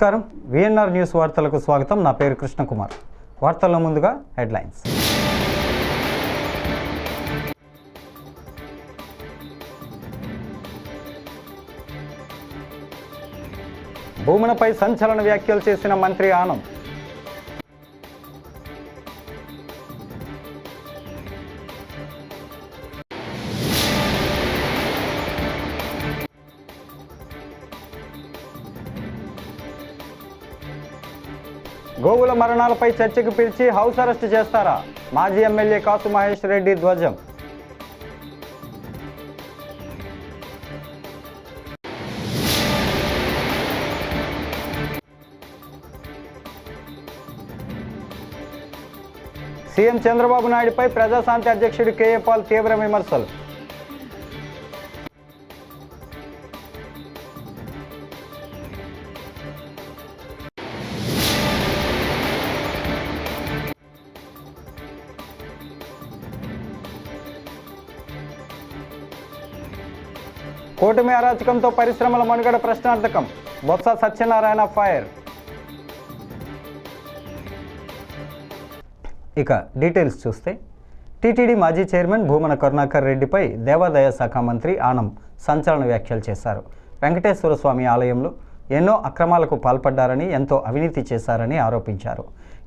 నమస్కారం. VNR news వార్తలకు స్వాగతం. నా పేరు కృష్ణకుమార్. వార్తల్లో ముందుగా హెడ్లైన్స్. భూములపై సంచలన వ్యాఖ్యలు చేసిన మంత్రి ఆనం గోవుల మరణాలపై చర్చకు పిలిచి హౌస్ అరెస్ట్ చేస్తారా? మాజీ ఎమ్మెల్యే కాసు మహేష్ రెడ్డి ధ్వజం. సీఎం చంద్రబాబు నాయుడుపై ప్రజాశాంతి అధ్యక్షుడు కేఏ పాల్ తీవ్ర విమర్శలు. కూటమి అరాచకంతో పరిశ్రమల మనుగడ ప్రశ్నార్థకం. బొత్స సత్యనారాయణ ఫైర్. ఇక డీటెయిల్స్ చూస్తే టీటీడీ మాజీ చైర్మన్ భూమన కరుణాకర్ రెడ్డిపై దేవాదాయ శాఖ మంత్రి ఆనం సంచలన వ్యాఖ్యలు చేశారు. వెంకటేశ్వర స్వామి ఆలయంలో ఎన్నో అక్రమాలకు పాల్పడ్డారని ఎంతో అవినీతి చేశారని ఆరోపించారు.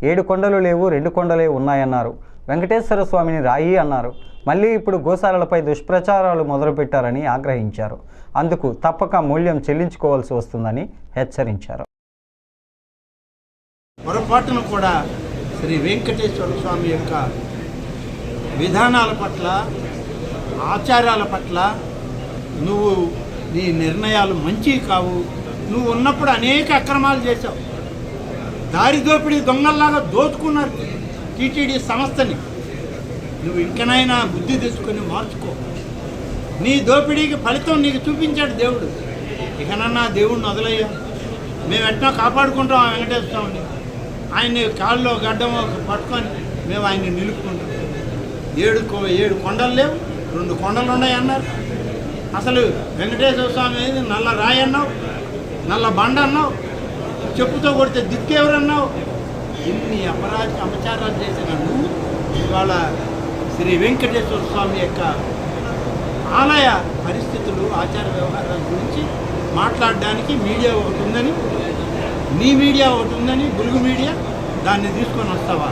ఏడు కొండలు లేవు రెండు కొండలే ఉన్నాయన్నారు. వెంకటేశ్వర స్వామిని రాయి అన్నారు. మళ్ళీ ఇప్పుడు గోశాలలపై దుష్ప్రచారాలు మొదలుపెట్టారని ఆగ్రహించారు. అందుకు తప్పక మూల్యం చెల్లించుకోవాల్సి వస్తుందని హెచ్చరించారు. పొరపాటున కూడా శ్రీ వెంకటేశ్వర స్వామి యొక్క విధానాల పట్ల ఆచారాల పట్ల నువ్వు నీ నిర్ణయాలు మంచివి కావు. నువ్వు ఉన్నప్పుడు అనేక అక్రమాలు చేశావు. దారి దోపిడీ దొంగల్లాగా దోచుకున్నారు. టీటీడీ సంస్థని నువ్వు ఇంకనైనా బుద్ధి తెచ్చుకొని మార్చుకో. నీ దోపిడీకి ఫలితం నీకు చూపించాడు దేవుడు. ఇకనన్నా దేవుడిని వదలయ్యా. మేము ఎట్లా కాపాడుకుంటాం ఆ వెంకటేశ్వర స్వామిని? ఆయన్ని కాళ్ళలో గడ్డం పట్టుకొని మేము ఆయన్ని నిలుపుకుంటాం. ఏడు ఏడు కొండలు లేవు. రెండు కొండలు ఉన్నాయి అన్నారు. అసలు వెంకటేశ్వర స్వామి అనేది నల్ల రాయి అన్నావు? నల్ల బండ అన్నావు? చెప్పుతో కొడితే దిక్కెవరన్నావు ఇన్ని అపరాధ అపచారాలు చేసిన నువ్వు ఇవాళ శ్రీ వెంకటేశ్వర స్వామి యొక్క ఆలయ పరిస్థితులు ఆచార వ్యవహారాల గురించి మాట్లాడడానికి మీడియా ఒకటి ఉందని నీ మీడియా ఒకటి ఉందని బులుగు మీడియా దాన్ని తీసుకొని వస్తావా?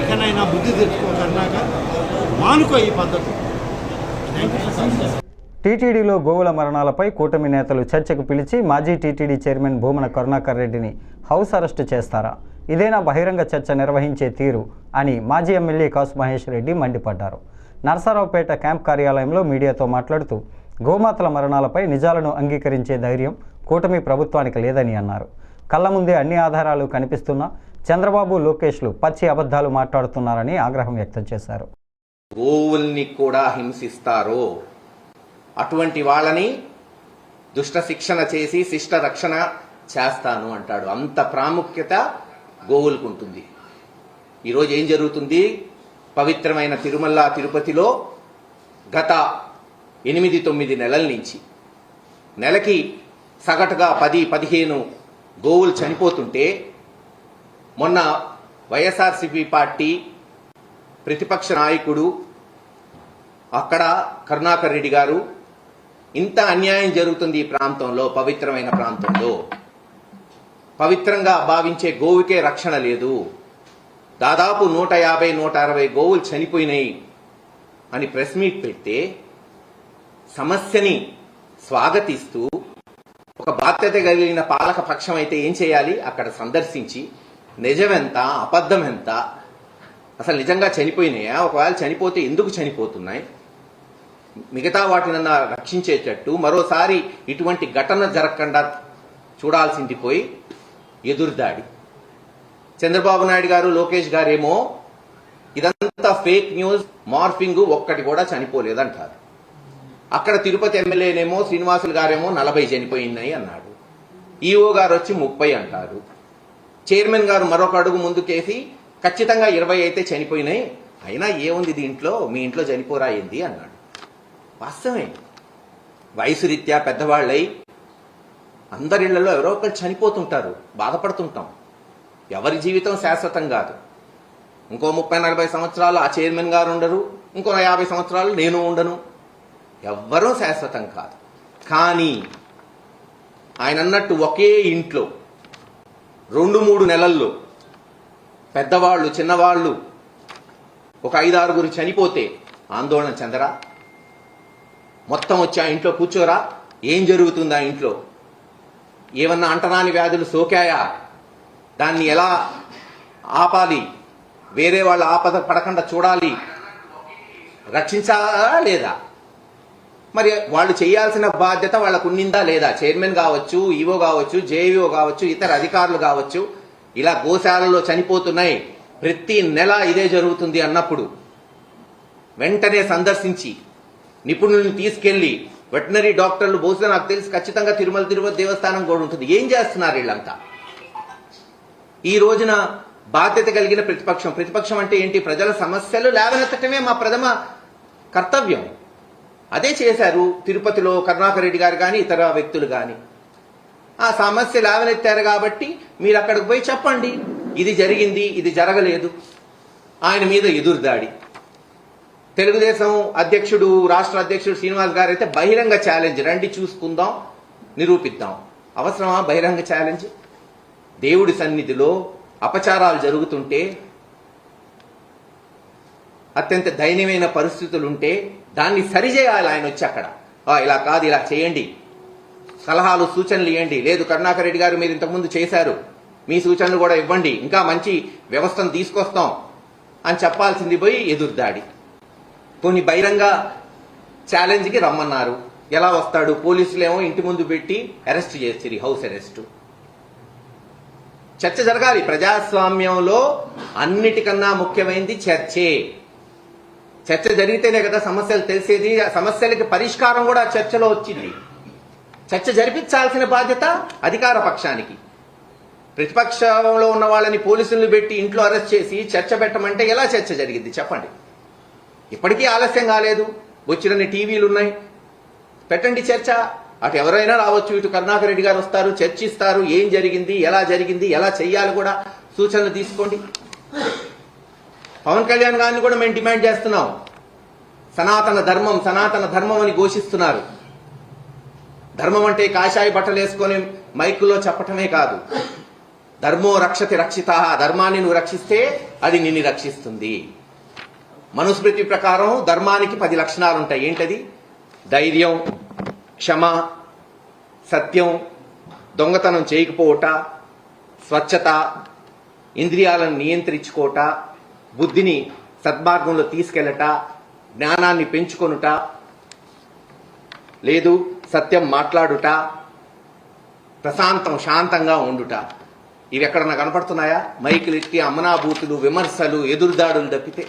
ఇకనైనా బుద్ధి తెచ్చుకో తెచ్చుకోకన్నాక మానుకో ఈ పద్ధతి. టీటీడీలో గోవుల మరణాలపై కూటమి నేతలు చర్చకు పిలిచి మాజీ టీటీడీ చైర్మన్ భూమన కరుణాకర్ రెడ్డిని హౌస్ అరెస్టు చేస్తారా? ఇదేనా బహిరంగ చర్చ నిర్వహించే తీరు అని మాజీ ఎమ్మెల్యే కాసు మహేష్ రెడ్డి మండిపడ్డారు. నరసరావుపేట క్యాంప్ కార్యాలయంలో మీడియాతో మాట్లాడుతూ గోమాతల మరణాలపై నిజాలను అంగీకరించే ధైర్యం కూటమి ప్రభుత్వానికి లేదని అన్నారు. కళ్ళ ముందే అన్ని ఆధారాలు కనిపిస్తున్నా చంద్రబాబు లోకేష్లు పచ్చి అబద్ధాలు మాట్లాడుతున్నారని ఆగ్రహం వ్యక్తం చేశారు. గోవుల్ని కూడా హింసిస్తారు? అటువంటి వాళ్ళని దుష్ట శిక్షణ చేసి శిష్ట రక్షణ చేస్తాను అంటాడు. అంత ప్రాముఖ్యత గోవులకు ఉంటుంది ఈరోజు ఏం జరుగుతుంది? పవిత్రమైన తిరుమల తిరుపతిలో గత ఎనిమిది తొమ్మిది నెలల నుంచి నెలకి సగటుగా పది పదిహేను గోవులు చనిపోతుంటే మొన్న వైఎస్ఆర్సిపి పార్టీ ప్రతిపక్ష నాయకుడు అక్కడ కరుణాకర్ రెడ్డి గారు ఇంత అన్యాయం జరుగుతుంది ఈ ప్రాంతంలో పవిత్రమైన ప్రాంతంలో. పవిత్రంగా భావించే గోవుకే రక్షణ లేదు. దాదాపు నూట యాభై నూట అరవై గోవులు చనిపోయినాయి అని ప్రెస్ మీట్ పెడితే సమస్యని స్వాగతిస్తూ ఒక బాధ్యత కలిగిన పాలక పక్షం అయితే ఏం చేయాలి? అక్కడ సందర్శించి నిజమెంత అబద్ధం ఎంత అసలు నిజంగా చనిపోయినాయా? ఒకవేళ చనిపోతే ఎందుకు చనిపోతున్నాయి? మిగతా వాటినన్నా రక్షించేటట్టు మరోసారి ఇటువంటి ఘటన జరగకుండా చూడాల్సింది పోయి ఎదురుదాడి చంద్రబాబు నాయుడు గారు లోకేష్ గారేమో ఇదంతా ఫేక్ న్యూస్ మార్ఫింగ్ ఒక్కటి కూడా చనిపోలేదంటారు. అక్కడ తిరుపతి ఎమ్మెల్యేనేమో శ్రీనివాసులు గారేమో నలభై చనిపోయినాయి అన్నాడు. ఈఓ గారు వచ్చి ముప్పై అంటారు. చైర్మన్ గారు మరొక అడుగు ముందుకేసి ఖచ్చితంగా ఇరవై అయితే చనిపోయినాయి. అయినా ఏముంది దీంట్లో? మీ ఇంట్లో చనిపోరాయింది అన్నాడు. వాస్తవమే. వయసు రీత్యా పెద్దవాళ్ళై అందరిళ్ళలో ఎవరో ఒకరు చనిపోతుంటారు బాధపడుతుంటాం. ఎవరి జీవితం శాశ్వతం కాదు. ఇంకో ముప్పై నలభై సంవత్సరాలు ఆ చైర్మన్ గారు ఉండరు ఇంకో యాభై సంవత్సరాలు నేను ఉండను. ఎవ్వరూ శాశ్వతం కాదు. కానీ ఆయన అన్నట్టు ఒకే ఇంట్లో రెండు మూడు నెలల్లో పెద్దవాళ్ళు చిన్నవాళ్ళు ఒక ఐదారుగురు చనిపోతే ఆందోళన చెందరా? మొత్తం వచ్చి ఆ ఇంట్లో కూర్చోరా? ఏం జరుగుతుంది ఆ ఇంట్లో? ఏమన్నా అంటరాని వ్యాధులు సోకాయా? దాన్ని ఎలా ఆపాలి? వేరే వాళ్ళ ఆపద పడకుండా చూడాలి. రక్షించాలా లేదా? మరి వాళ్ళు చేయాల్సిన బాధ్యత వాళ్ళకు ఉన్నిందా లేదా? చైర్మన్ కావచ్చు ఈవో కావచ్చు జేఈఓ కావచ్చు ఇతర అధికారులు కావచ్చు. ఇలా గోశాలలో చనిపోతున్నాయి. ప్రతి నెల ఇదే జరుగుతుంది అన్నప్పుడు వెంటనే సందర్శించి నిపుణుల్ని తీసుకెళ్ళి వెటనరీ డాక్టర్లు బహుశా నాకు తెలిసి ఖచ్చితంగా తిరుమల తిరుపతి దేవస్థానం కూడా ఉంటుంది. ఏం చేస్తున్నారు వీళ్ళంతా? ఈ రోజున బాధ్యత కలిగిన ప్రతిపక్షం. ప్రతిపక్షం అంటే ఏంటి? ప్రజల సమస్యలు లేవనెత్తటమే మా ప్రథమ కర్తవ్యం. అదే చేశారు తిరుపతిలో కరుణాకర్ రెడ్డి గారు కానీ ఇతర వ్యక్తులు కానీ ఆ సమస్య లేవనెత్తారు కాబట్టి మీరు అక్కడికి పోయి చెప్పండి. ఇది జరిగింది ఇది జరగలేదు. ఆయన మీద ఎదురుదాడి. తెలుగుదేశం అధ్యక్షుడు రాష్ట్ర అధ్యక్షుడు శ్రీనివాస్ గారు అయితే బహిరంగ ఛాలెంజ్. రండి చూసుకుందాం నిరూపిద్దాం. అవసరమా బహిరంగ ఛాలెంజ్? దేవుడి సన్నిధిలో అపచారాలు జరుగుతుంటే అత్యంత దయనీయమైన పరిస్థితులుంటే దాన్ని సరిచేయాలి ఆయన వచ్చి అక్కడ. ఇలా కాదు ఇలా చేయండి. సలహాలు సూచనలు ఇవ్వండి. లేదు కరుణాకర్ రెడ్డి గారు మీరు ఇంతకుముందు చేశారు. మీ సూచనలు కూడా ఇవ్వండి. ఇంకా మంచి వ్యవస్థను తీసుకొస్తాం అని చెప్పాల్సింది పోయి ఎదురుదాడి. పోని బహిరంగ ఛాలెంజ్కి రమ్మన్నారు. ఎలా వస్తాడు? పోలీసులు ఏమో ఇంటి ముందు పెట్టి అరెస్ట్ చేసిరి హౌస్ అరెస్ట్ చర్చ జరగాలి. ప్రజాస్వామ్యంలో అన్నిటికన్నా ముఖ్యమైనది చర్చే. చర్చ జరిగితేనే కదా సమస్యలు తెలిసేది ఆ సమస్యలకి పరిష్కారం కూడా చర్చలో వచ్చింది. చర్చ జరిపించాల్సిన బాధ్యత అధికార పక్షానికి. ప్రతిపక్షంలో ఉన్న వాళ్ళని పోలీసులు పెట్టి ఇంట్లో అరెస్ట్ చేసి చర్చ పెట్టమంటే ఎలా చర్చ జరిగింది? చెప్పండి. ఇప్పటికీ ఆలస్యం కాలేదు. వచ్చినన్ని టీవీలు ఉన్నాయి. పెట్టండి చర్చ. అటు ఎవరైనా రావచ్చు ఇటు కరుణాకర్ రెడ్డి గారు వస్తారు చర్చిస్తారు ఏం జరిగింది ఎలా జరిగింది ఎలా చెయ్యాలి కూడా సూచనలు తీసుకోండి. పవన్ కళ్యాణ్ గారిని కూడా మేము డిమాండ్ చేస్తున్నాం. సనాతన ధర్మం సనాతన ధర్మం అని ఘోషిస్తున్నారు. ధర్మం అంటే కాషాయ బట్టలు వేసుకొని మైకులో చెప్పటమే కాదు. ధర్మో రక్షతి రక్షిత ధర్మాన్ని నువ్వు రక్షిస్తే అది నిన్ను రక్షిస్తుంది. మనుస్మృతి ప్రకారం ధర్మానికి పది లక్షణాలు ఉంటాయి ఏంటది? ధైర్యం క్షమ సత్యం దొంగతనం చేయకపోవట స్వచ్ఛత ఇంద్రియాలను నియంత్రించుకోట బుద్ధిని సద్మార్గంలో తీసుకెళ్ళట జ్ఞానాన్ని పెంచుకొనుట లేదు సత్యం మాట్లాడుట ప్రశాంతం శాంతంగా ఉండుట. ఇవి ఎక్కడన్నా కనపడుతున్నాయా? మైకిలిట్టి అమనాభూతులు విమర్శలు ఎదురుదాడులు తప్పితే.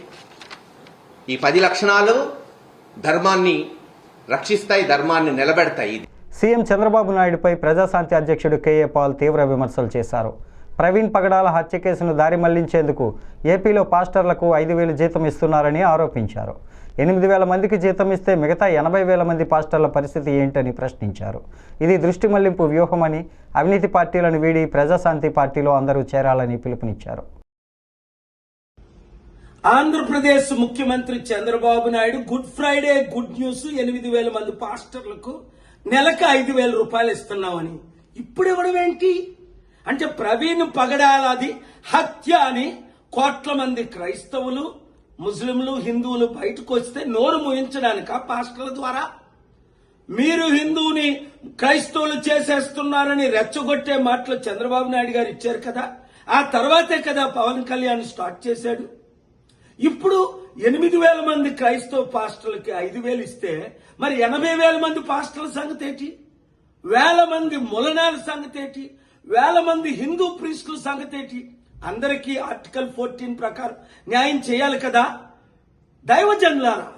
ఈ పది లక్షణాలు ధర్మాన్ని రక్షిస్తాయి ధర్మాన్ని నిలబెడతాయి. సీఎం చంద్రబాబు నాయుడుపై ప్రజాశాంతి అధ్యక్షుడు కేఏ పాల్ తీవ్ర విమర్శలు చేశారు. ప్రవీణ్ పగడాల హత్య కేసును దారి మళ్ళించేందుకు ఏపీలో పాస్టర్లకు ఐదు వేలు జీతం ఇస్తున్నారని ఆరోపించారు. ఎనిమిది వేల మందికి జీతం ఇస్తే మిగతా ఎనభై వేల మంది పాస్టర్ల పరిస్థితి ఏంటని ప్రశ్నించారు. ఇది దృష్టి మళ్ళింపు వ్యూహమని అవినీతి పార్టీలను వీడి ప్రజాశాంతి పార్టీలో అందరూ చేరాలని పిలుపునిచ్చారు. ఆంధ్రప్రదేశ్ ముఖ్యమంత్రి Chandrababu Naidu good Friday good news ఎనిమిది వేల మంది పాస్టర్లకు నెలకు ఐదు వేల రూపాయలు ఇస్తున్నామని. ఇప్పుడు ఇవ్వడం ఏంటి? అంటే ప్రవీణ్ పగడాలది హత్య అని కోట్ల మంది క్రైస్తవులు ముస్లింలు హిందువులు బయటకు వస్తే నోరు ముయించడానిక పాస్టర్ల ద్వారా? మీరు హిందువుని క్రైస్తవులు చేసేస్తున్నారని రెచ్చగొట్టే మాటలు చంద్రబాబు నాయుడు గారు ఇచ్చారు కదా. ఆ తర్వాతే కదా పవన్ కళ్యాణ్ స్టార్ట్ చేశాడు. ఇప్పుడు ఎనిమిది వేల మంది క్రైస్తవ పాస్టర్లకి ఐదు వేలు ఇస్తే మరి ఎనభై వేల మంది పాస్టర్ల సంగతి ఏంటి? వేల మంది ములనాల సంగతి ఏంటి? వేల మంది హిందూ ప్రీస్టుల సంగతి ఏంటి? అందరికీ ఆర్టికల్ ఫోర్టీన్ ప్రకారం న్యాయం చేయాలి కదా? దైవజనులారా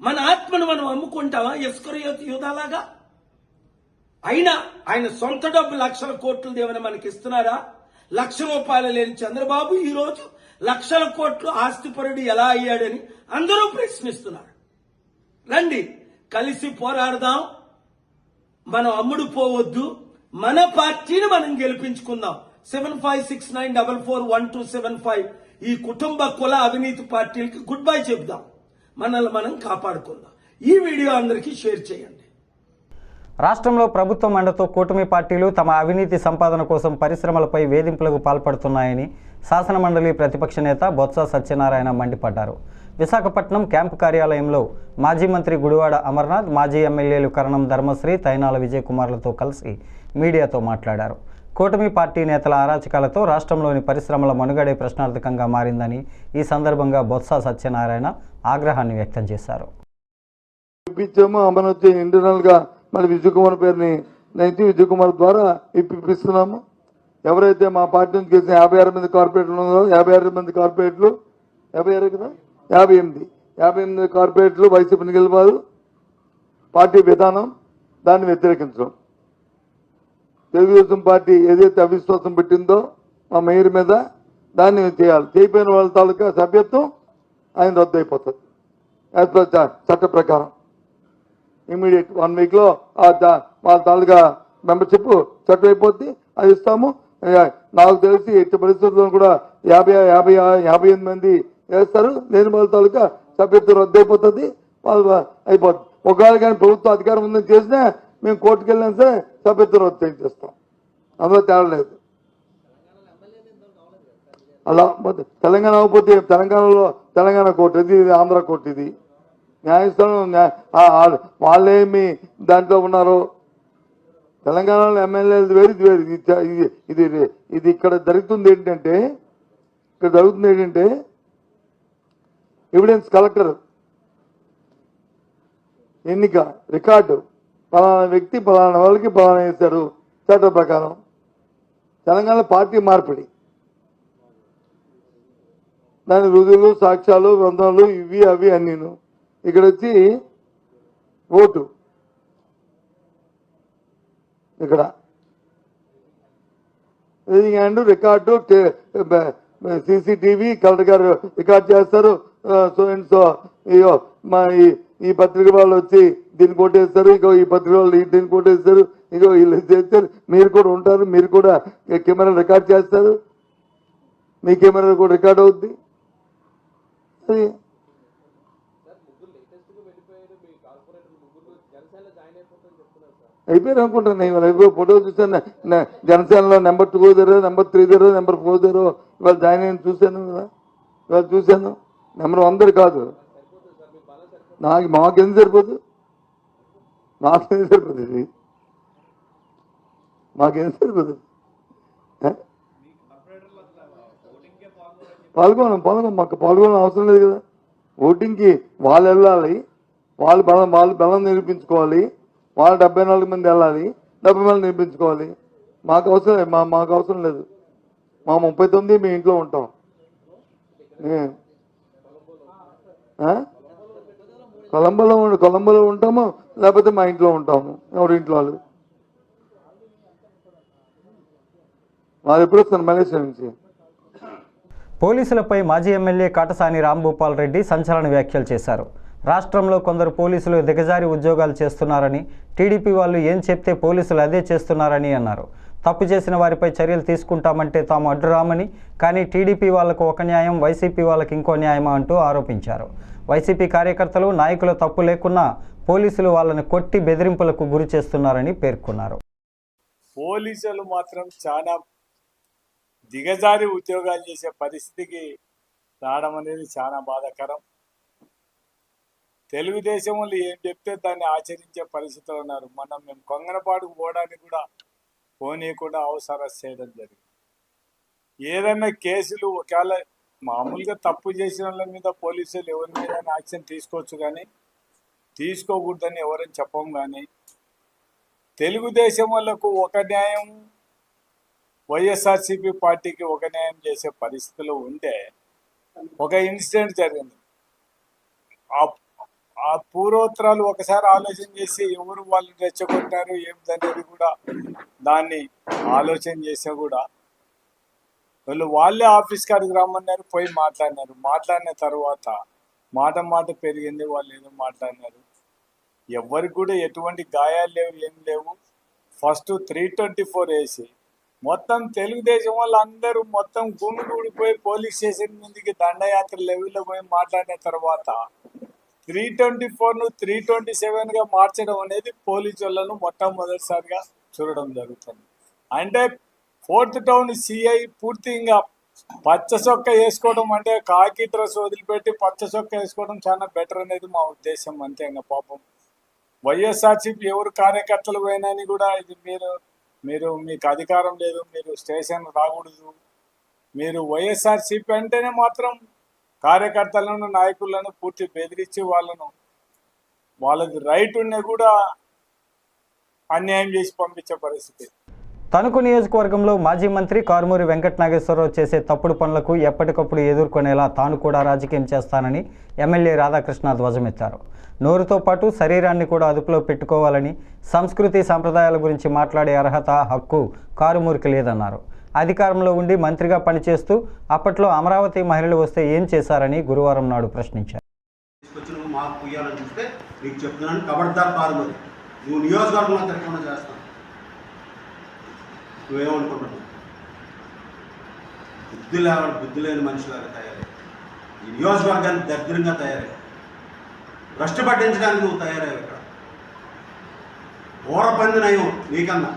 మన ఆత్మను మనం అమ్ముకుంటామా? ఎస్కరయోతి యూదాలాగా? అయినా ఆయన సొంత డబ్బు లక్షల కోట్లు దేవని మనకి ఇస్తున్నారా? లక్ష రూపాయలు లేని చంద్రబాబు ఈ రోజు లక్షల కోట్లు ఆస్తిపరుడు ఎలా అయ్యాడని అందరూ ప్రశ్నిస్తున్నారు. రండి కలిసి పోరాడదాం. మనం అమ్ముడు పోవద్దు. మన పార్టీని మనం గెలిపించుకుందాం. Seven five six nine double four one two seven five ఈ కుటుంబ కుల అవినీతి పార్టీలకి గుడ్ బై చెప్దాం మనల్ని మనం కాపాడుకుందాం. ఈ వీడియో అందరికీ షేర్ చేయండి. రాష్ట్రంలో ప్రభుత్వం అండతో కూటమి పార్టీలు తమ అవినీతి సంపాదన కోసం పరిశ్రమలపై వేధింపులకు పాల్పడుతున్నాయని శాసనమండలి ప్రతిపక్ష నేత బొత్స సత్యనారాయణ మండిపడ్డారు. విశాఖపట్నం క్యాంపు కార్యాలయంలో మాజీ మంత్రి గుడివాడ అమర్నాథ్ మాజీ ఎమ్మెల్యేలు కరణం ధర్మశ్రీ తైనాల విజయకుమార్లతో కలిసి మీడియాతో మాట్లాడారు. కూటమి పార్టీ నేతల అరాచకాలతో రాష్ట్రంలోని పరిశ్రమల మనుగడే ప్రశ్నార్థకంగా మారిందని ఈ సందర్భంగా బొత్స సత్యనారాయణ ఆగ్రహాన్ని వ్యక్తం చేశారు. ఇప్పించాము మళ్ళీ విజయ్ కుమార్ పేరుని నైతే విజయ్ కుమార్ ద్వారా ఇప్పిస్తున్నాము. ఎవరైతే మా పార్టీ నుంచి గెలిచిన యాభై ఆరు మంది కార్పొరేట్లు ఉన్నారో యాభై ఆరు మంది కార్పొరేట్లు యాభై ఆరు కదా? యాభై ఎనిమిది. యాభై ఎనిమిది కార్పొరేట్లు వైసీపీని గెలిపారు. పార్టీ విధానం దాన్ని వ్యతిరేకించడం. తెలుగుదేశం పార్టీ ఏదైతే అవిశ్వాసం పెట్టిందో మా మేయర్ మీద దాన్ని చేయాలి. చేయిపోయిన వాళ్ళ తాలూకా సభ్యత్వం ఆయన రద్దు అయిపోతుంది. యాజ్ పర్ చట్ట ప్రకారం. ఇమీడియట్ వన్ వీక్లో వాళ్ళ తాలూకా మెంబర్షిప్ సెట్ అయిపోద్ది అది ఇస్తాము. నాకు తెలిసి ఎట్టి పరిస్థితుల్లో కూడా యాభై యాభై యాభై ఎనిమిది మంది వేస్తారు. లేని వాళ్ళ తాలూకా సభ్యత్వం రద్దు అయిపోతుంది వాళ్ళు అయిపోద్ది. ఒకవేళ కానీ ప్రభుత్వం అధికారం ఉందని చేసినా మేము కోర్టుకు వెళ్ళినా సరే సభ్యత్వం రద్దు చేస్తాం. అందులో తేడా లేదు. అలా పోతే తెలంగాణ అవ్వకపోతే తెలంగాణలో తెలంగాణ కోర్టు ఇది ఆంధ్ర కోర్టు ఇది. న్యాయస్థానం వాళ్ళేమి దాంట్లో ఉన్నారు? తెలంగాణలో ఎమ్మెల్యేలు వేరు ఇది వేరు. ఇది ఇది ఇది ఇది ఇక్కడ జరుగుతుంది ఏంటంటే ఇక్కడ జరుగుతుంది ఏంటంటే ఎవిడెన్స్ కలెక్టర్ ఎన్నిక రికార్డు పలానా వ్యక్తి పలానా వాళ్ళకి పలానా వేశారు చట్ట ప్రకారం. తెలంగాణ పార్టీ మార్పిడి. దాని రుజువులు సాక్ష్యాలు గ్రంథాలు ఇవి అవి అన్నీను. ఇక్కడ వచ్చి ఓటు. ఇక్కడ. అండ్ రికార్డు సీసీటీవీ కలెక్టర్ గారు రికార్డ్ చేస్తారు. సో అండ్ సో ఇయో మా ఈ- ఈ పత్రిక వాళ్ళు వచ్చి దీన్ని కొట్టేస్తారు. ఇగో ఈ పత్రిక వాళ్ళు దీన్ని కొట్టేస్తారు. ఇగో వీళ్ళు చేస్తారు. మీరు కూడా ఉంటారు. మీరు కూడా కెమెరా రికార్డ్ చేస్తారు. మీ కెమెరా కూడా రికార్డ్ అవుద్ది. అది అయిపోయారు అనుకుంటాను నేను అయిపోయి ఫోటో చూసాను జనసేనలో నెంబర్ టూ దగ్గర నెంబర్ త్రీ దగ్గర నెంబర్ ఫోర్ దగ్గర ఇవాళ జాయిన్ అయిన చూశాను కదా. ఇవాళ చూశాను. నెంబర్ వందరు కాదు. నాకు మాకెందుకు సరిపోదు? నాకెందుకు సరిపోదు ఇది? మాకేం సరిపోదు? పాల్గొనం పాల్గొనం. మాకు పాల్గొనడం అవసరం లేదు కదా. ఓటింగ్కి వాళ్ళు వెళ్ళాలి. వాళ్ళు బలం వాళ్ళు బలం నిరూపించుకోవాలి. వాళ్ళు డెబ్బై నాలుగు మంది వెళ్ళాలి. డెబ్బై మంది నిరూపించుకోవాలి. మాకు అవసరం మా మాకు అవసరం లేదు. మా ముప్పై తొమ్మిది మీ ఇంట్లో ఉంటాం. కొలంబోలో కొలంబోలో ఉంటాము లేకపోతే మా ఇంట్లో ఉంటాము. ఎవరి ఇంట్లో వాళ్ళు? వాళ్ళు ఎప్పుడు వస్తారు? మలేషియా నుంచి. పోలీసులపై మాజీ ఎమ్మెల్యే కాటసాని రాంభూపాల్ రెడ్డి సంచలన వ్యాఖ్యలు చేశారు. రాష్ట్రంలో కొందరు పోలీసులు దిగజారి ఉద్యోగాలు చేస్తున్నారని టీడీపీ వాళ్ళు ఏం చెప్తే పోలీసులు అదే చేస్తున్నారని అన్నారు. తప్పు చేసిన వారిపై చర్యలు తీసుకుంటామంటే తాము అడ్డురామని కానీ టీడీపీ వాళ్ళకు ఒక న్యాయం వైసీపీ వాళ్ళకి ఇంకో న్యాయమా అంటూ ఆరోపించారు. వైసీపీ కార్యకర్తలు నాయకుల తప్పు లేకున్నా పోలీసులు వాళ్ళని కొట్టి బెదిరింపులకు గురి చేస్తున్నారని పేర్కొన్నారు. పోలీసులు మాత్రం చాలా దిగజారి ఉద్యోగాలు చేసే పరిస్థితికి రావడం అనేది చాలా బాధాకరం. తెలుగుదేశం వాళ్ళు ఏం చెప్తే దాన్ని ఆచరించే పరిస్థితులు ఉన్నారు. మనం మేము కొంగనపాడుకు పోవడానికి కూడా పోనీయకుండా అవసరం చేయడం జరిగింది. ఏదైనా కేసులు ఒకవేళ మామూలుగా తప్పు చేసిన వాళ్ళ మీద పోలీసులు ఎవరి మీద యాక్షన్ తీసుకోవచ్చు కానీ తీసుకోకూడదని ఎవరని చెప్పం కానీ తెలుగుదేశం వాళ్ళకు ఒక న్యాయం వైఎస్ఆర్సీపీ పార్టీకి ఒక న్యాయం చేసే పరిస్థితులు ఉంటే ఒక ఇన్సిడెంట్ జరిగింది. ఆ- పూర్వోత్తరాలు ఒకసారి ఆలోచన చేసి ఎవరు వాళ్ళు రెచ్చగొట్టారు ఏమిటనేది కూడా దాన్ని ఆలోచన చేసా కూడా వాళ్ళు వాళ్ళే ఆఫీస్ కాడికి రమ్మన్నారు పోయి మాట్లాడినారు. మాట్లాడిన తర్వాత మాట మాట పెరిగింది వాళ్ళు ఏదో మాట్లాడినారు. ఎవరికి కూడా ఎటువంటి గాయాలు లేవు ఏం లేవు. ఫస్ట్ త్రీ ట్వంటీ ఫోర్ వేసి మొత్తం తెలుగుదేశం వాళ్ళు అందరూ మొత్తం గుమిగూడిపోయి పోలీస్ స్టేషన్ ముందుకి దండయాత్ర లెవెల్లో పోయి మాట్లాడిన తర్వాత త్రీ ట్వంటీ ఫోర్ను త్రీ ట్వంటీ సెవెన్గా మార్చడం అనేది పోలీసు వాళ్ళను మొట్టమొదటిసారిగా చూడడం జరుగుతుంది. అంటే ఫోర్త్ టౌన్ సిఐ పూర్తి ఇంకా పచ్చ సొక్క వేసుకోవడం అంటే కాకి డ్రెస్ వదిలిపెట్టి పచ్చ సొక్క వేసుకోవడం చాలా బెటర్ అనేది మా ఉద్దేశం అంతే ఇంకా పాపం. వైఎస్ఆర్సీపీ ఎవరు కార్యకర్తలు పోయినని కూడా ఇది మీరు మీరు మీకు అధికారం లేదు మీరు స్టేషన్ రాకూడదు. మీరు వైఎస్ఆర్సీపీ అంటేనే మాత్రం కార్యకర్తలను నాయకులను పూర్తి బెదిరించి వాళ్ళను వాళ్ళకి రైట్ ఉన్నా కూడా అన్యాయం చేసి పంపించే పరిస్థితి. తణుకు నియోజకవర్గంలో మాజీ మంత్రి కారుమూరి వెంకట నాగేశ్వరరావు చేసే తప్పుడు పనులకు ఎప్పటికప్పుడు ఎదుర్కొనేలా తాను కూడా రాజకీయం చేస్తానని ఎమ్మెల్యే రాధాకృష్ణ ధ్వజమెత్తారు. నోరుతో పాటు శరీరాన్ని కూడా అదుపులో పెట్టుకోవాలని సంస్కృతి సంప్రదాయాల గురించి మాట్లాడే అర్హత హక్కు కారుమూరికి లేదన్నారు. అధికారంలో ఉండి మంత్రిగా పనిచేస్తూ అప్పట్లో అమరావతి మహిళలు వస్తే ఏం చేశారని గురువారం నాడు ప్రశ్నించారు. నీకు చెప్తున్నాను కబడ్దార్ నువ్వు తిరగకుండా చేస్తావు నువ్వేమనుకుంటున్నావు బుద్ధి లేవడం బుద్ధి లేని మనుషులాగా తయారై ఈ నియోజకవర్గానికి దరిద్రంగా తయారై భ్రష్టు పట్టించడానికి నువ్వు తయారయ్యావు ఇక్కడ. ఊరపంది నయం నీకన్నా.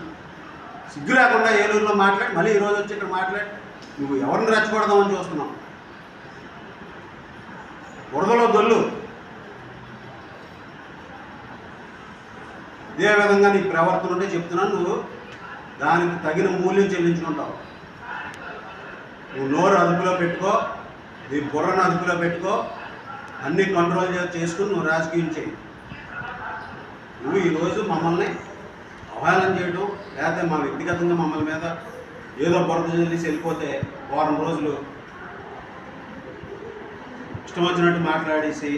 సిగ్గు లేకుండా ఏలూరులో మాట్లాడి మళ్ళీ ఈరోజు వచ్చి ఇక్కడ మాట్లాడి నువ్వు ఎవరిని రెచ్చగొడదామని చూస్తున్నావు? బురదలో దొల్లు. ఇదే విధంగా నీ ప్రవర్తన ఉంటే చెప్తున్నాను నువ్వు దానికి తగిన మూల్యం చెల్లించుకుంటావు. నువ్వు నోరు అదుపులో పెట్టుకో నీ బుర్రను అదుపులో పెట్టుకో అన్ని కంట్రోల్ చేసుకుని నువ్వు రాజకీయం చేయి. నువ్వు ఈరోజు మమ్మల్ని అవహేళన చేయడం లేకపోతే మా వ్యక్తిగతంగా మమ్మల్ని మీద ఏదో బురద చెల్లిసి వెళ్ళిపోతే వారం రోజులు ఇష్టం వచ్చినట్టు మాట్లాడేసి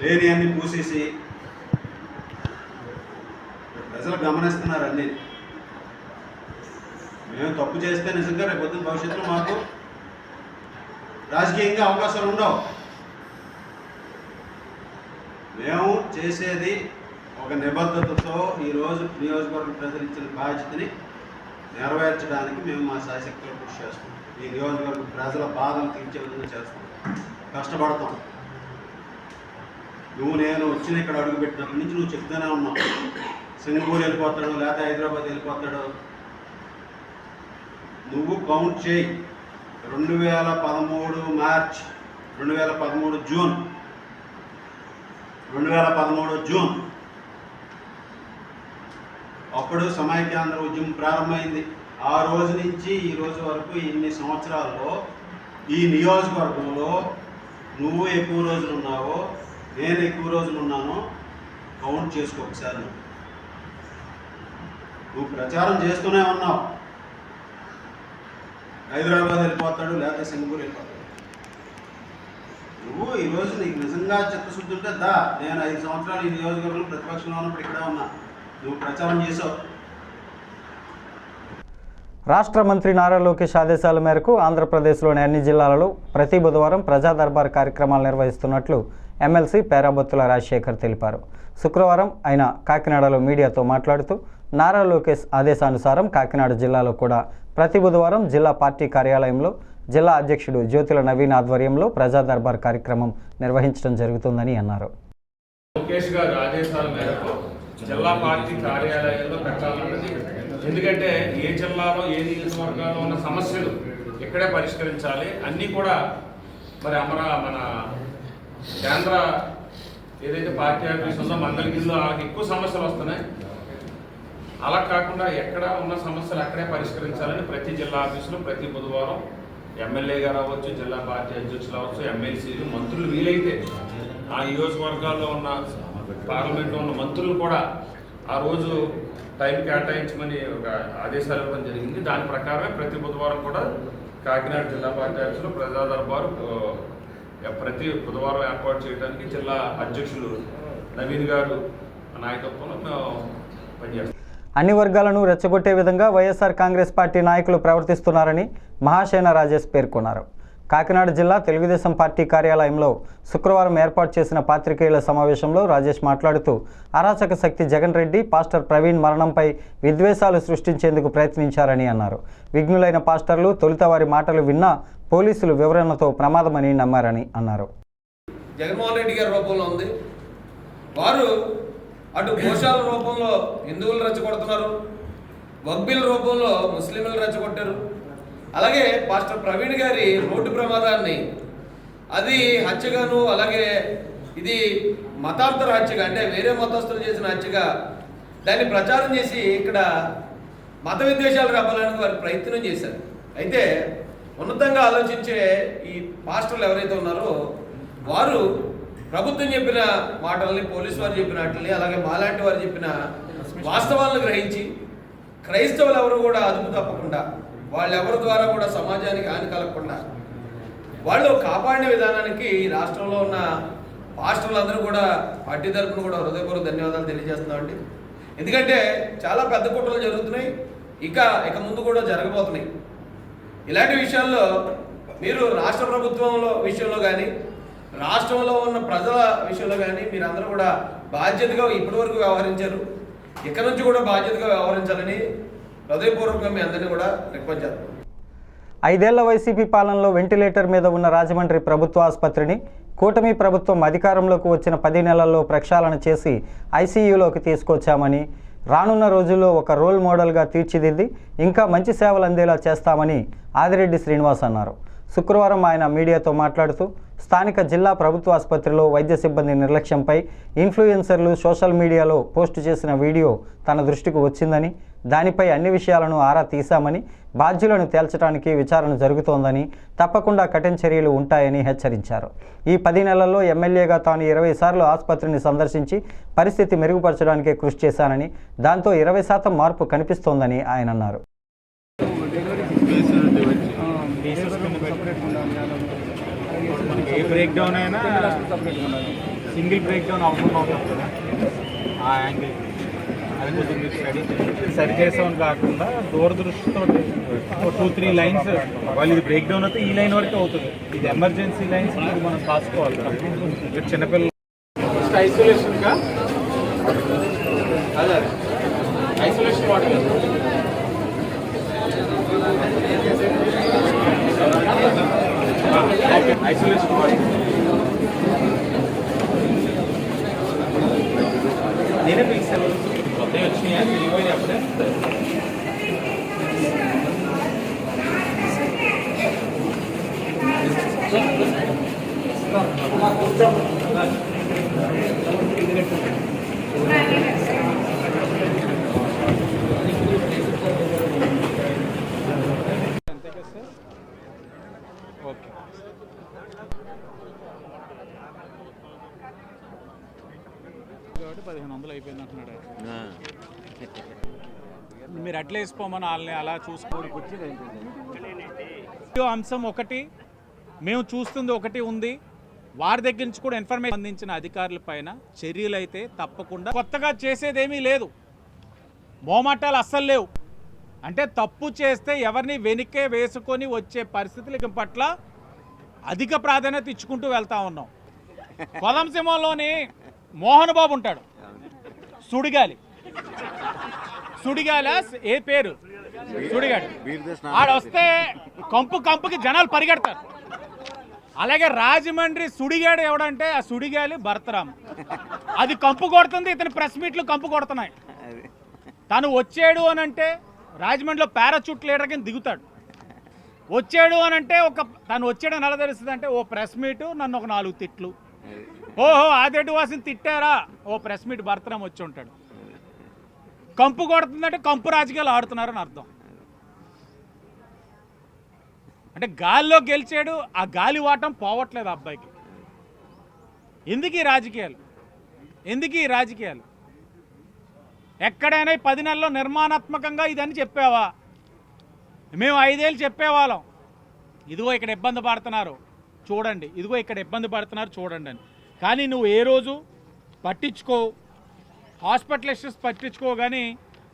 లేని అన్ని పూసేసి ప్రజలు గమనిస్తున్నారు అన్ని. మేము తప్పు చేస్తే నిజంగా రేపు పొద్దున్న భవిష్యత్తులో మాకు రాజకీయంగా అవకాశాలు ఉండవు. మేము చేసేది ఒక నిబద్ధతతో ఈరోజు నియోజకవర్గ ప్రజలు ఇచ్చిన బాధ్యతని నెరవేర్చడానికి మేము మా శాశక్తులు కృషి చేస్తాం ఈ నియోజకవర్గ ప్రజల బాధలు తీర్చే విధంగా చేస్తాం కష్టపడతాం. నువ్వు నేను వచ్చిన ఇక్కడ అడుగుపెట్టినప్పటి నుంచి నువ్వు చెప్తూనే ఉన్నావు. సింగపూర్ వెళ్ళిపోతాడు లేకపోతే హైదరాబాద్ వెళ్ళిపోతాడు. నువ్వు కౌంట్ చేయి. రెండు వేల పదమూడు మార్చ్ రెండు వేల పదమూడు జూన్. రెండు వేల పదమూడు జూన్. అప్పుడు సమైక్యాంధ్ర ఉద్యమం ప్రారంభమైంది. ఆ రోజు నుంచి ఈ రోజు వరకు ఇన్ని సంవత్సరాల్లో ఈ నియోజకవర్గంలో నువ్వు ఎక్కువ రోజులు ఉన్నావో నేను ఎక్కువ రోజులు ఉన్నానో కౌంట్ చేసుకో ఒకసారి. నువ్వు. నువ్వు ప్రచారం చేస్తూనే ఉన్నావు. హైదరాబాద్ వెళ్ళిపోతాడు లేకపోతే సింగపూర్ వెళ్ళిపోతాడు. నువ్వు ఈరోజు నీకు నిజంగా చిత్తశుద్ధి ఉంటే దా నేను ఐదు సంవత్సరాలు ఈ నియోజకవర్గంలో ప్రతిపక్షంలో ఉన్నప్పుడు ఇక్కడే ఉన్నా. నువ్వు ప్రచారం చేసావు. రాష్ట్ర మంత్రి నారా లోకేష్ ఆదేశాల మేరకు ఆంధ్రప్రదేశ్లోని అన్ని జిల్లాలలో ప్రతి బుధవారం ప్రజా దర్బార్ కార్యక్రమాలు నిర్వహిస్తున్నట్లు ఎమ్మెల్సీ పేరాబొత్తుల రాజశేఖర్ తెలిపారు. శుక్రవారం ఆయన కాకినాడలో మీడియాతో మాట్లాడుతూ నారా లోకేష్ ఆదేశానుసారం కాకినాడ జిల్లాలో కూడా ప్రతి బుధవారం జిల్లా పార్టీ కార్యాలయంలో జిల్లా అధ్యక్షుడు జ్యోతుల నవీన్ ఆధ్వర్యంలో ప్రజా దర్బార్ కార్యక్రమం నిర్వహించడం జరుగుతుందని అన్నారు. లోకేష్ గారి ఆదేశాల మేరకు జిల్లా పార్టీ కార్యాలయంలో పెట్టాలన్నది ఎందుకంటే ఏ జిల్లాలో ఏ నియోజకవర్గాల్లో ఉన్న సమస్యలు ఇక్కడే పరిష్కరించాలి. అన్నీ కూడా మరి అమరా మన కేంద్ర ఏదైతే పార్టీ ఆఫీస్ ఉందో మంగళగిరిలో వాళ్ళకి ఎక్కువ సమస్యలు వస్తున్నాయి. అలా కాకుండా ఎక్కడ ఉన్న సమస్యలు అక్కడే పరిష్కరించాలని ప్రతి జిల్లా ఆఫీసులో ప్రతి బుధవారం ఎమ్మెల్యే గారు అవ్వచ్చు జిల్లా పార్టీ అధ్యక్షులు అవ్వచ్చు ఎమ్మెల్సీలు మంత్రులు వీలైతే ఆ నియోజకవర్గాల్లో ఉన్న పార్లమెంట్లో ఉన్న మంత్రులు కూడా ఆ రోజు టైం కేటాయించమని ఒక ఆదేశాలు ఇవ్వడం జరిగింది. దాని ప్రకారమే ప్రతి బుధవారం కూడా కాకినాడ జిల్లా పార్టీ ప్రజా దర్బారు ప్రతి బుధవారం ఏర్పాటు చేయడానికి జిల్లా అధ్యక్షులు నవీన్ గారు నాయకత్వంలో మేము పనిచేస్తాం. అన్ని వర్గాలను రెచ్చగొట్టే విధంగా వైఎస్ఆర్ కాంగ్రెస్ పార్టీ నాయకులు ప్రవర్తిస్తున్నారని మహాసేన రాజేష్ పేర్కొన్నారు. కాకినాడ జిల్లా తెలుగుదేశం పార్టీ కార్యాలయంలో శుక్రవారం ఏర్పాటు చేసిన పాత్రికేయుల సమావేశంలో రాజేష్ మాట్లాడుతూ అరాచక శక్తి జగన్ రెడ్డి పాస్టర్ ప్రవీణ్ మరణంపై విద్వేషాలు సృష్టించేందుకు ప్రయత్నించారని అన్నారు. విఘ్నులైన పాస్టర్లు తొలుత వారి మాటలు విన్నా పోలీసులు వివరణతో ప్రమాదమని నమ్మారని అన్నారు. జగన్మోహన్ రెడ్డి గారి రూపంలో ఉంది. వారు అటు ఘోషాల రూపంలో హిందువులు రెచ్చగొడుతున్నారు. వగ్బిల్ రూపంలో ముస్లింలు రెచ్చగొట్టారు. అలాగే పాస్టర్ ప్రవీణ్ గారి రోడ్డు ప్రమాదాన్ని అది హత్యగాను అలాగే ఇది మతాంతర హత్యగా అంటే వేరే మతస్థులు చేసిన హత్యగా దాన్ని ప్రచారం చేసి ఇక్కడ మత విద్వేషాలు రావాలని వారు ప్రయత్నం చేశారు. అయితే ఉన్నతంగా ఆలోచించే ఈ పాస్టర్లు ఎవరైతే ఉన్నారో వారు ప్రభుత్వం చెప్పిన మాటల్ని పోలీసు వారు చెప్పిన వాటిని అలాగే మాలాంటి వారు చెప్పిన వాస్తవాలను గ్రహించి క్రైస్తవులు ఎవరు కూడా అదుపు తప్పకుండా వాళ్ళెవరి ద్వారా కూడా సమాజానికి హాని కలగకుండా వాళ్ళు కాపాడిన విధానానికి రాష్ట్రంలో ఉన్న పాస్టర్లందరూ కూడా పార్టీ తరఫున కూడా హృదయపూర్వక ధన్యవాదాలు తెలియజేస్తున్నామండి. ఎందుకంటే చాలా పెద్ద కుట్రలు జరుగుతున్నాయి. ఇక ఇక ముందు కూడా జరగబోతున్నాయి. ఇలాంటి విషయాల్లో మీరు రాష్ట్ర ప్రభుత్వంలో విషయంలో కానీ రాష్ట్రంలో ఉన్న ప్రజల విషయంలో కానీ మీరందరూ కూడా బాధ్యతగా ఇప్పటివరకు వ్యవహరించారు. ఇక్కడ నుంచి కూడా బాధ్యతగా వ్యవహరించాలని హృదయపూర్వకంగా మీ అందరినీ కూడా రిక్వెస్ట్ చేస్తాం. ఐదేళ్ళ వైసీపీ పాలనలో వెంటిలేటర్ మీద ఉన్న రాజమండ్రి ప్రభుత్వ ఆసుపత్రిని కూటమి ప్రభుత్వం అధికారంలోకి వచ్చిన పది నెలల్లో ప్రక్షాళన చేసి ఐసీయూలోకి తీసుకొచ్చామని రానున్న రోజుల్లో ఒక రోల్ మోడల్గా తీర్చిదిద్ది ఇంకా మంచి సేవలు అందేలా చేస్తామని ఆదిరెడ్డి శ్రీనివాస్ అన్నారు. శుక్రవారం ఆయన మీడియాతో మాట్లాడుతూ స్థానిక జిల్లా ప్రభుత్వ ఆసుపత్రిలో వైద్య సిబ్బంది నిర్లక్ష్యంపై ఇన్ఫ్లుయెన్సర్లు సోషల్ మీడియాలో పోస్టు చేసిన వీడియో తన దృష్టికి వచ్చిందని దానిపై అన్ని విషయాలను ఆరా తీశామని బాధ్యులను తేల్చడానికి విచారణ జరుగుతోందని తప్పకుండా కఠిన చర్యలు ఉంటాయని హెచ్చరించారు. ఈ పది నెలల్లో ఎమ్మెల్యేగా తాను ఇరవై సార్లు ఆసుపత్రిని సందర్శించి పరిస్థితి మెరుగుపరచడానికి కృషి చేశానని దాంతో ఇరవై శాతం మార్పు కనిపిస్తోందని ఆయన అన్నారు. ఏ బ్రేక్ డౌన్ అయినా సింగిల్ బ్రేక్ డౌన్ అవసరం అవుతుంది? ఆ యాంగిల్ అది కొంచెం మీరు స్టడీ సరి చేసామని కాకుండా దూరదృష్టితో టూ త్రీ లైన్స్ వాళ్ళు ఇది బ్రేక్ డౌన్ అయితే ఈ లైన్ వరకే అవుతుంది. ఇది ఎమర్జెన్సీ లైన్స్ మనం కాసుకోవాలి ఇక్కడ చిన్నపిల్లలు ఫస్ట్ ఐసోలేషన్గా అదే ఐసోలేషన్ వాటర్ ఐసోలేషన్ వాటర్ నేనే పిలిచాను కొత్తవి వచ్చినాయా తిరిగిపోయినాయి అప్పుడే ఓకే కాబట్టి పదిహేను వందలు అయిపోయింది అంటున్నాడు. మీరు అట్లా వేసుకోమని వాళ్ళని అలా చూసుకోవాలి అంశం ఒకటి మేము చూస్తుంది ఒకటి ఉంది. వారి దగ్గర నుంచి కూడా ఇన్ఫర్మేషన్ అందించిన అధికారుల పైన చర్యలు అయితే తప్పకుండా కొత్తగా చేసేదేమీ లేదు. మోమాటాలు అస్సలు లేవు. అంటే తప్పు చేస్తే ఎవరిని వెనుకే వేసుకొని వచ్చే పరిస్థితుల పట్ల అధిక ప్రాధాన్యత ఇచ్చుకుంటూ వెళ్తా ఉన్నాం. కొలంసింహంలోని మోహన్ బాబు ఉంటాడు. సుడిగాలి. సుడిగాల ఏ పేరు? సుడిగాడు. ఆడ వస్తే కంపు కంపుకి జనాలు పరిగెడతారు. అలాగే రాజమండ్రి సుడిగాడు ఎవడంటే ఆ సుడిగాలి భరతరామ్. అది కంపు కొడుతుంది ఇతని ప్రెస్ మీట్లు కంపు కొడుతున్నాయి. తను వచ్చాడు అని అంటే రాజమండ్రిలో పారాచూట్ లీడర్ కింద దిగుతాడు. వచ్చాడు అని అంటే ఒక తను వచ్చాడని ఎలా తెలుస్తుంది అంటే ఓ ప్రెస్ మీటు నన్ను ఒక నాలుగు తిట్లు. ఓహో ఆదేటి వాసిని తిట్టారా? ఓ ప్రెస్ మీట్ భర్తరం వచ్చి ఉంటాడు. కంపు కొడుతుందంటే కంపు రాజకీయాలు ఆడుతున్నారని అర్థం. అంటే గాలిలో గెలిచాడు ఆ గాలి వాటం పోవట్లేదు ఆ అబ్బాయికి. ఎందుకు ఈ రాజకీయాలు? ఎందుకు ఈ రాజకీయాలు? ఎక్కడైనా పది నెలల్లో నిర్మాణాత్మకంగా ఇదని చెప్పావా? మేము ఐదేళ్ళు చెప్పేవాళ్ళం. ఇదిగో ఇక్కడ ఇబ్బంది పడుతున్నారు చూడండి. ఇదిగో ఇక్కడ ఇబ్బంది పడుతున్నారు చూడండి అని. కానీ నువ్వు ఏ రోజు పట్టించుకోవు. హాస్పిటలిస్ట్స్ పట్టించుకోగానే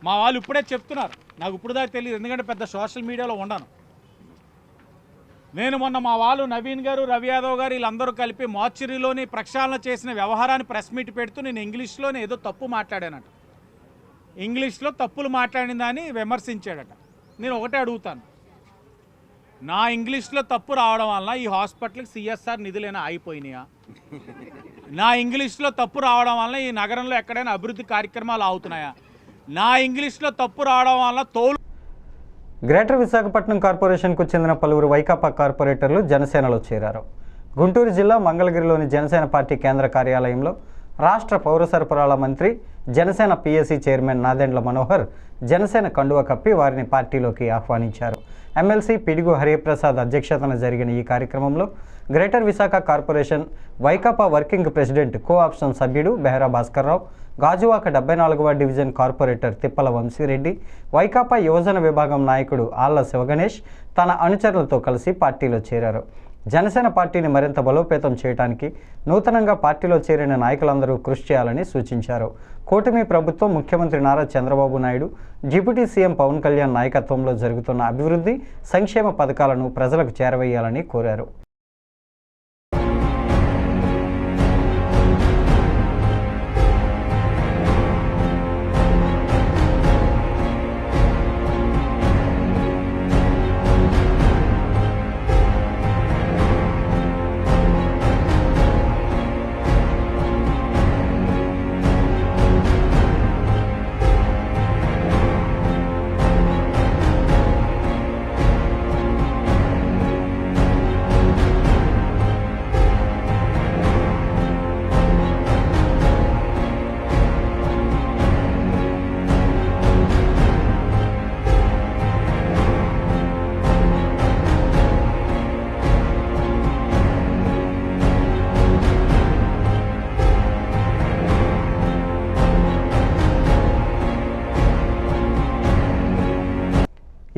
మా వాళ్ళు ఇప్పుడే చెప్తున్నారు. నాకు ఇప్పుడు దాకా తెలియదు ఎందుకంటే పెద్ద సోషల్ మీడియాలో ఉండను. నేను మొన్న మా వాళ్ళు నవీన్ గారు రవి యాదవ్ గారు వీళ్ళందరూ కలిపి మార్చురీలోని ప్రక్షాళన చేసిన వ్యవహారాన్ని ప్రెస్ మీట్ పెడుతూ నేను ఇంగ్లీష్లోనే ఏదో తప్పు మాట్లాడానట. ఇంగ్లీష్లో తప్పులు మాట్లాడిందని విమర్శించాడట. నేను ఒకటే అడుగుతాను. నా ఇంగ్లీష్లో తప్పు రావడం వల్ల ఈ హాస్పిటల్కి సిఎస్ఆర్ నిధులైనా అయిపోయినాయా? నా ఇంగ్లీష్లో తప్పు రావడం వల్ల ఈ నగరంలో ఎక్కడైనా అభివృద్ధి కార్యక్రమాలు అవుతున్నాయా? నా ఇంగ్లీష్లో తప్పు రావడం వల్ల తోలు గ్రేటర్ విశాఖపట్నం కార్పొరేషన్కు చెందిన పలువురు వైకాపా కార్పొరేటర్లు జనసేనలో చేరారు. గుంటూరు జిల్లా మంగళగిరిలోని జనసేన పార్టీ కేంద్ర కార్యాలయంలో రాష్ట్ర పౌర సరఫరాల మంత్రి జనసేన పిఎస్సి చైర్మన్ నాదెండ్ల మనోహర్ జనసేన కండువ కప్పి వారిని పార్టీలోకి ఆహ్వానించారు. ఎమ్మెల్సీ పిడుగు హరిప్రసాద్ అధ్యక్షతన జరిగిన ఈ కార్యక్రమంలో greater Visakha corporation Vaikapa working president co option సభ్యుడు బెహరా భాస్కర్రావు గాజువాక డెబ్బై నాలుగవ డివిజన్ కార్పొరేటర్ తిప్పల వంశీరెడ్డి వైకాపా యువజన విభాగం నాయకుడు ఆళ్ళ శివగణేష్ తన అనుచరులతో కలిసి పార్టీలో చేరారు. జనసేన పార్టీని మరింత బలోపేతం చేయడానికి నూతనంగా పార్టీలో చేరిన నాయకులందరూ కృషి చేయాలని సూచించారు. కూటమి ప్రభుత్వం ముఖ్యమంత్రి నారా చంద్రబాబు నాయుడు డిప్యూటీ సీఎం పవన్ కళ్యాణ్ నాయకత్వంలో జరుగుతున్న అభివృద్ధి సంక్షేమ పథకాలను ప్రజలకు చేరవేయాలని కోరారు.